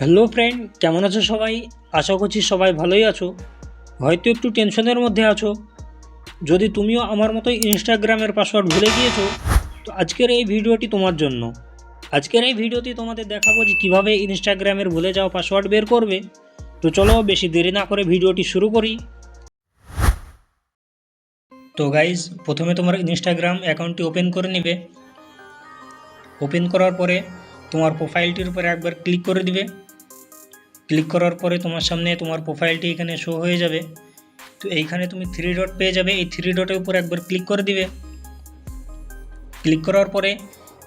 Hello friend কেমন আছো সবাই? আশা করছি সবাই ভালোই আছো। হয়তো একটু টেনশনের মধ্যে আছো। যদি তুমিও আমার মতো ইনস্টাগ্রামের পাসওয়ার্ড ভুলে গিয়েছো, তো আজকের এই ভিডিওটি তোমার জন্য। আজকের এই ভিডিওটি তোমাদের দেখাবো যে কীভাবে ইনস্টাগ্রামের ভুলে যাওয়া পাসওয়ার্ড বের করবে। তো চলো বেশি দেরি না করে ভিডিওটি শুরু করি। তো গাইজ প্রথমে তোমার ইনস্টাগ্রাম অ্যাকাউন্টটি ওপেন করে নেবে। ওপেন করার পরে তোমার প্রোফাইলটির উপরে একবার ক্লিক করে দিবে। ক্লিক করার পরে তোমার সামনে তোমার প্রোফাইলটি এখানে শো হয়ে যাবে। তো এইখানে তুমি থ্রি ডট পেয়ে যাবে। এই থ্রি ডটের উপর একবার ক্লিক করে দিবে। ক্লিক করার পরে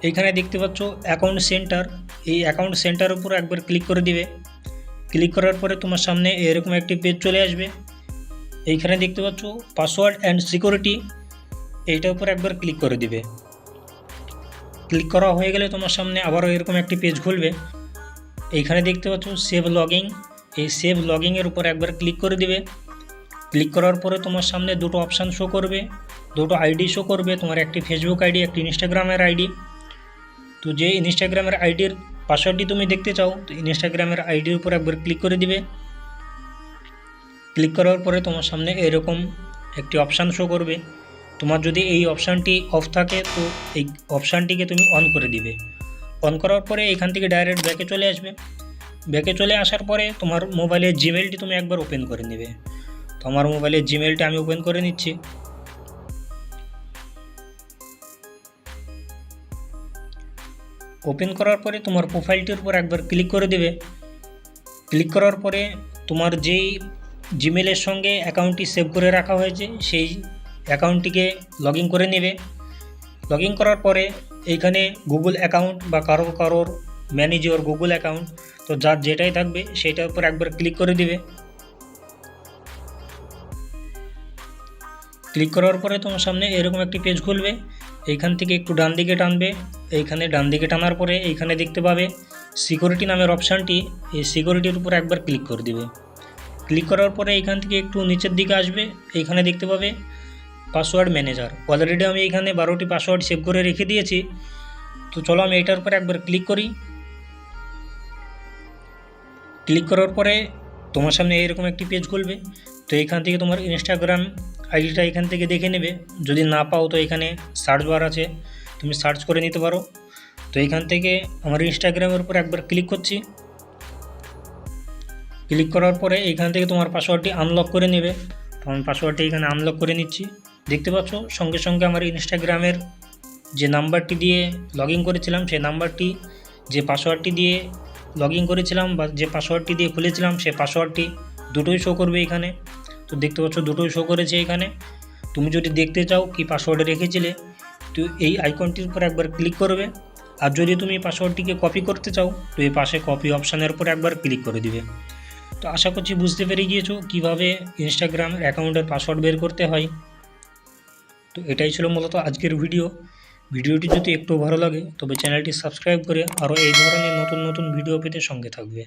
এইখানে দেখতে পাচ্ছ অ্যাকাউন্ট সেন্টার এই অ্যাকাউন্ট সেন্টার উপর একবার ক্লিক করে দিবে। ক্লিক করার পরে তোমার সামনে এরকম একটি পেজ চলে আসবে। এইখানে দেখতে পাচ্ছ পাসওয়ার্ড অ্যান্ড সিকিউরিটি এইটার উপর একবার ক্লিক করে দিবে। ক্লিক করা হয়ে গেলে তোমার সামনে আবারও এরকম একটি পেজ খুলবে। এইখানে দেখতে পাচ্ছ সেভ লগিং এই সেভ লগিংয়ের উপর একবার ক্লিক করে দিবে। ক্লিক করার পরে তোমার সামনে দুটো অপশান শো করবে। দুটো আইডি শো করবে, তোমার একটি ফেসবুক আইডি একটি ইনস্টাগ্রামের আইডি তো যে ইনস্টাগ্রামের আইডির পাসওয়ার্ডটি তুমি দেখতে চাও, তো ইনস্টাগ্রামের আইডির উপর একবার ক্লিক করে দিবে। ক্লিক করার পরে তোমার সামনে এরকম একটি অপশান শো করবে। তোমার যদি এই অপশানটি অফ থাকে, তো এই অপশানটিকে তুমি অন করে দিবে। অন করার পরে এখান থেকে ডাইরেক্ট ব্যাকে চলে আসবে। ব্যাকে চলে আসার পরে তোমার মোবাইলের জিমেলটি তুমি একবার ওপেন করে নেবে। তো আমার মোবাইলের জিমেলটা আমি ওপেন করে নিচ্ছি। ওপেন করার পরে তোমার প্রোফাইলটির উপর একবার ক্লিক করে দেবে। ক্লিক করার পরে তোমার যেই জিমেলের সঙ্গে অ্যাকাউন্টটি সেভ করে রাখা হয়েছে, সেই অ্যাকাউন্টটিকে লগ করে নেবে। লগ করার পরে এইখানে গুগল অ্যাকাউন্ট বা কারও কারোর ম্যানেজ ইওর গুগল অ্যাকাউন্ট তো যার যেটাই থাকবে সেটার উপর একবার ক্লিক করে দিবে। ক্লিক করার পরে তোমার সামনে এরকম একটি পেজ খুলবে। এইখান থেকে একটু ডান দিকে টানবে। এইখানে ডান দিকে টানার পরে এইখানে দেখতে পাবে সিকিউরিটি নামের অপশানটি এই সিকিউরিটির উপর একবার ক্লিক করে দিবে। ক্লিক করার পরে এইখান থেকে একটু নিচের দিকে আসবে। এইখানে দেখতে পাবে পাসওয়ার্ড ম্যানেজার। অলরেডি আমি এখানে বারোটি পাসওয়ার্ড সেভ করে রেখে দিয়েছি। তো চলো আমি এটার উপরে একবার ক্লিক করি। ক্লিক করার পরে তোমার সামনে এরকম একটি পেজ খুলবে। তো এখান থেকে তোমার ইনস্টাগ্রাম আইডিটা এখান থেকে দেখে নেবে। যদি না পাও তো এখানে সার্চ বার আছে। তুমি সার্চ করে নিতে পারো। তো এখান থেকে আমার ইনস্টাগ্রামের উপর একবার ক্লিক করছি। ক্লিক করার পরে এখান থেকে তোমার পাসওয়ার্ডটি আনলক করে নেবে। তো আমি পাসওয়ার্ডটি এখানে আনলক করে নিচ্ছি। দেখতে পাচ্ছ? সঙ্গে সঙ্গে আমার ইনস্টাগ্রামের যে নাম্বারটি দিয়ে লগ করেছিলাম, সেই নাম্বারটি, যে পাসওয়ার্ডটি দিয়ে লগ করেছিলাম বা যে পাসওয়ার্ডটি দিয়ে খুলেছিলাম, সেই পাসওয়ার্ডটি দুটোই শো করবে এখানে। তো দেখতে পাচ্ছ, দুটোই শো করেছে এখানে। তুমি যদি দেখতে চাও কি পাসওয়ার্ডে রেখেছিলে, তো এই আইকনটির উপর একবার ক্লিক করবে। আর যদি তুমি পাসওয়ার্ডটিকে কপি করতে চাও, তো এই পাশে কপি অপশানের উপর একবার ক্লিক করে দিবে। তো আশা করছি বুঝতে পেরে গিয়েছো কীভাবে ইনস্টাগ্রাম অ্যাকাউন্টের পাসওয়ার্ড বের করতে হয়। তো এটাই ছিল মূলত আজকের ভিডিও। ভিডিওটি যদি একটু ভালো লাগে, তবে চ্যানেলটি সাবস্ক্রাইব করে আরও এই ধরনের নতুন নতুন ভিডিও পেতে সঙ্গে থাকবে।